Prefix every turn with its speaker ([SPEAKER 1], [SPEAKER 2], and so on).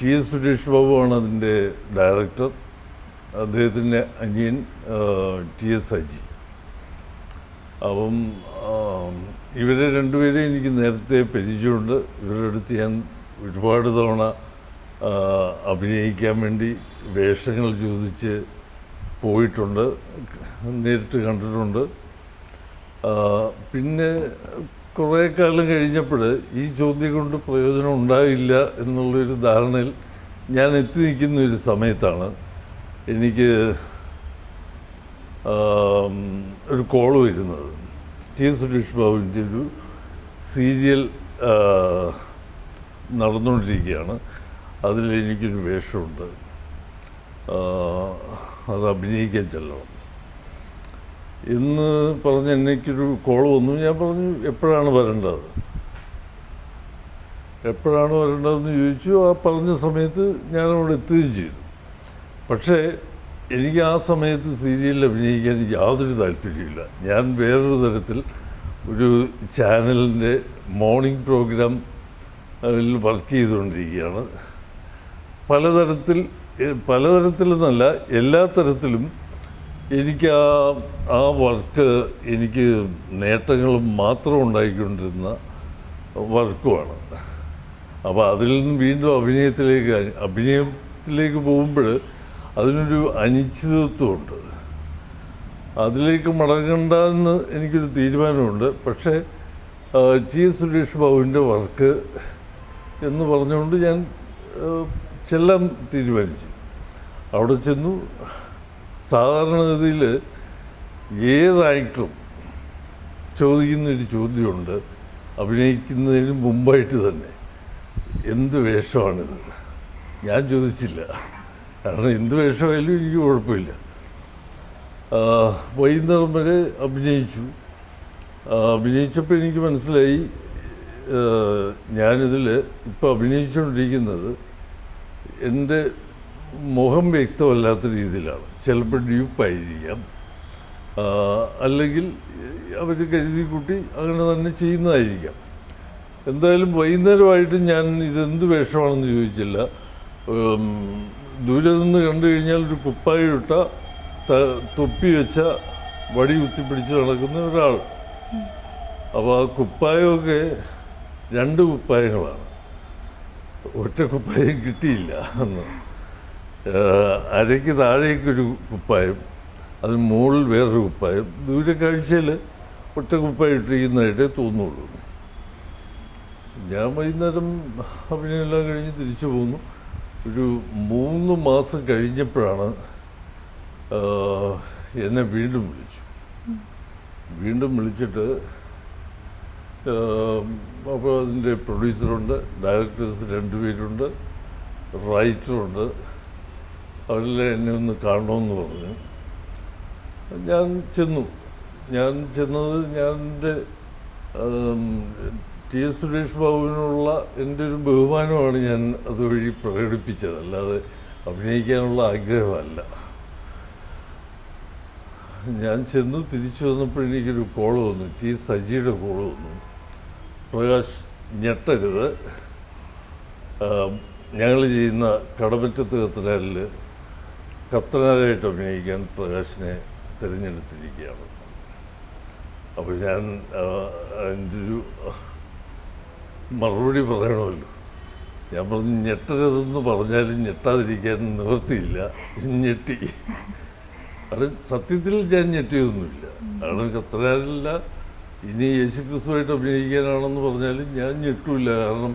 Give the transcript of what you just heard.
[SPEAKER 1] T S Suresh ബാബുവാണ് അതിന്റെ director. അദ്ദേഹത്തിന്റെ അനിയൻ ടി എസ് അജി അപ്പം ഇവരെ രണ്ടുപേരെ എനിക്ക് നേരത്തെ പരിചയമുണ്ട്. ഇവരുടെ അടുത്ത് ഞാൻ ഒരുപാട് തവണ അഭിനയിക്കാൻ വേണ്ടി വേഷങ്ങൾ ചോദിച്ച് പോയിട്ടുണ്ട്. നേരിട്ട് കണ്ടിട്ടുണ്ട്. പിന്നെ കുറേ കാലം കഴിഞ്ഞപ്പോൾ ഈ ചോദ്യം കൊണ്ട് പ്രയോജനം ഉണ്ടാവില്ല എന്നുള്ളൊരു ധാരണയിൽ ഞാൻ എത്തി നിൽക്കുന്ന ഒരു സമയത്താണ് എനിക്ക് ഒരു കോൾ വരുന്നത്. ടി സുരേഷ് ബാബുവിന്റെ ഒരു സീരിയൽ നടന്നുകൊണ്ടിരിക്കുകയാണ്. അതിൽ എനിക്കൊരു വേഷമുണ്ട്. അത് അഭിനയിക്കാൻ ചെല്ലണം. എന്ന് പറഞ്ഞ് എനിക്കൊരു കോൾ വന്നു. ഞാൻ പറഞ്ഞു എപ്പോഴാണ് വരേണ്ടത്? എപ്പോഴാണ് വരേണ്ടതെന്ന് ചോദിച്ചു. ആ പറഞ്ഞ സമയത്ത് ഞാൻ അവിടെ എത്തുകയും ചെയ്തു. പക്ഷേ എനിക്ക് ആ സമയത്ത് സീരിയലിൽ അഭിനയിക്കാൻ യാതൊരു താല്പര്യമില്ല ഞാൻ വേറൊരു തരത്തിൽ ഒരു ചാനലിന്റെ മോർണിംഗ് പ്രോഗ്രാം അതിൽ വർക്ക് ചെയ്തുകൊണ്ടിരിക്കുകയാണ്. പലതരത്തിൽ പലതരത്തിലെന്നല്ല എല്ലാ തരത്തിലും എനിക്ക് ആ ആ വർക്ക് എനിക്ക് നേട്ടങ്ങളും മാത്രം ഉണ്ടായിക്കൊണ്ടിരുന്ന വർക്കുമാണ് അപ്പോൾ അതിൽ നിന്ന് വീണ്ടും അഭിനയത്തിലേക്ക് അഭിനയത്തിലേക്ക് പോകുമ്പോൾ അതിനൊരു അനിശ്ചിതത്വമുണ്ട്. അതിലേക്ക് മടങ്ങണ്ട എന്ന് എനിക്കൊരു തീരുമാനമുണ്ട്. പക്ഷേ ടി എസ് സുരേഷ് ബാബുവിന്റെ വർക്ക് എന്ന് പറഞ്ഞുകൊണ്ട് ഞാൻ ചെല്ലാൻ തീരുമാനിച്ചു. അവിടെ ചെന്നു. സാധാരണഗതിയിൽ ഏത് ആക്ടറും ചോദിക്കുന്നൊരു ചോദ്യമുണ്ട്. അഭിനയിക്കുന്നതിന് മുമ്പായിട്ട് തന്നെ. എന്ത് വേഷമാണിത്? ഞാൻ ചോദിച്ചില്ല. കാരണം എന്ത് വേഷമായാലും എനിക്ക് കുഴപ്പമില്ല. വൈകുന്നേരം വരെ അഭിനയിച്ചു. അഭിനയിച്ചപ്പോൾ എനിക്ക് മനസ്സിലായി ഞാനിതിൽ ഇപ്പോൾ അഭിനയിച്ചുകൊണ്ടിരിക്കുന്നത് എന്റെ മുഖം വ്യക്തമല്ലാത്ത രീതിയിലാണ്. ചിലപ്പോൾ ഡ്യൂപ്പായിരിക്കാം അല്ലെങ്കിൽ അവർ കരുതി കൂട്ടി അങ്ങനെ തന്നെ ചെയ്യുന്നതായിരിക്കാം. എന്തായാലും വൈകുന്നേരമായിട്ട് ഞാൻ ഇതെന്ത് വേഷമാണെന്ന് ചോദിച്ചില്ല. ദൂരെ നിന്ന് കണ്ടു കഴിഞ്ഞാൽ ഒരു കുപ്പായിട്ട തൊപ്പി വെച്ച വടി കുത്തിപ്പിടിച്ച് നടക്കുന്ന ഒരാൾ. അപ്പോൾ ആ കുപ്പായമൊക്കെ രണ്ട് കുപ്പായങ്ങളാണ്. ഒറ്റ കുപ്പായം കിട്ടിയില്ല ഏഹ് അരയ്ക്ക് താഴേക്കൊരു കുപ്പായം അതിന് മുകളിൽ വേറൊരു കുപ്പായം. ദൂരെ കാഴ്ചയിൽ ഒറ്റ കുപ്പായം ഇട്ടിരിക്കുന്നതായിട്ടേ തോന്നുള്ളൂ. ഞാൻ വൈകുന്നേരം അഭിനയമെല്ലാം കഴിഞ്ഞ് തിരിച്ചു പോന്നു. ഒരു മൂന്ന് മാസം കഴിഞ്ഞപ്പോഴാണ് എന്നെ വീണ്ടും വിളിച്ചു. വീണ്ടും വിളിച്ചിട്ട് അപ്പോൾ അതിന്റെ പ്രൊഡ്യൂസറുണ്ട് ഡയറക്ടേഴ്സ് രണ്ടുപേരുണ്ട് റൈറ്ററുണ്ട് അവരെല്ലാം എന്നെ ഒന്ന് കാണണമെന്ന് പറഞ്ഞു. ഞാൻ ചെന്നു. ഞാൻ ചെന്നത് ഞാൻ എന്റെ ടി എസ് സുരേഷ് ബാബുവിനുള്ള എന്റെ ഒരു ബഹുമാനമാണ് ഞാൻ അതുവഴി പ്രകടിപ്പിച്ചത്. അല്ലാതെ അഭിനയിക്കാനുള്ള ആഗ്രഹമല്ല. ഞാൻ ചെന്നു തിരിച്ചു വന്നപ്പോൾ എനിക്കൊരു കോൾ വന്നു. ടി സജിയുടെ കോൾ വന്നു. പ്രകാശ് ഞെട്ടരുത്. ഞങ്ങൾ ചെയ്യുന്ന കടമറ്റത്ത് കത്തനാലിൽ കത്തനാലായിട്ട് അഭിനയിക്കാൻ പ്രകാശിനെ തിരഞ്ഞെടുത്തിരിക്കുകയാണ്. അപ്പോൾ ഞാൻ എന്റെ ഒരു മറുപടി പറയണമല്ലോ. ഞാൻ പറഞ്ഞു ഞെട്ടരുതെന്ന് പറഞ്ഞാലും ഞെട്ടാതിരിക്കാൻ നിവർത്തിയില്ല ഞെട്ടി. അത് സത്യത്തിൽ ഞാൻ ഞെട്ടിയൊന്നുമില്ല. കാരണം കത്തനാലില്ല ഇനി യേശുക്രിസ്തുവായിട്ട് അഭിനയിക്കാനാണെന്ന് പറഞ്ഞാലും ഞാൻ ഞെട്ടില്ല. കാരണം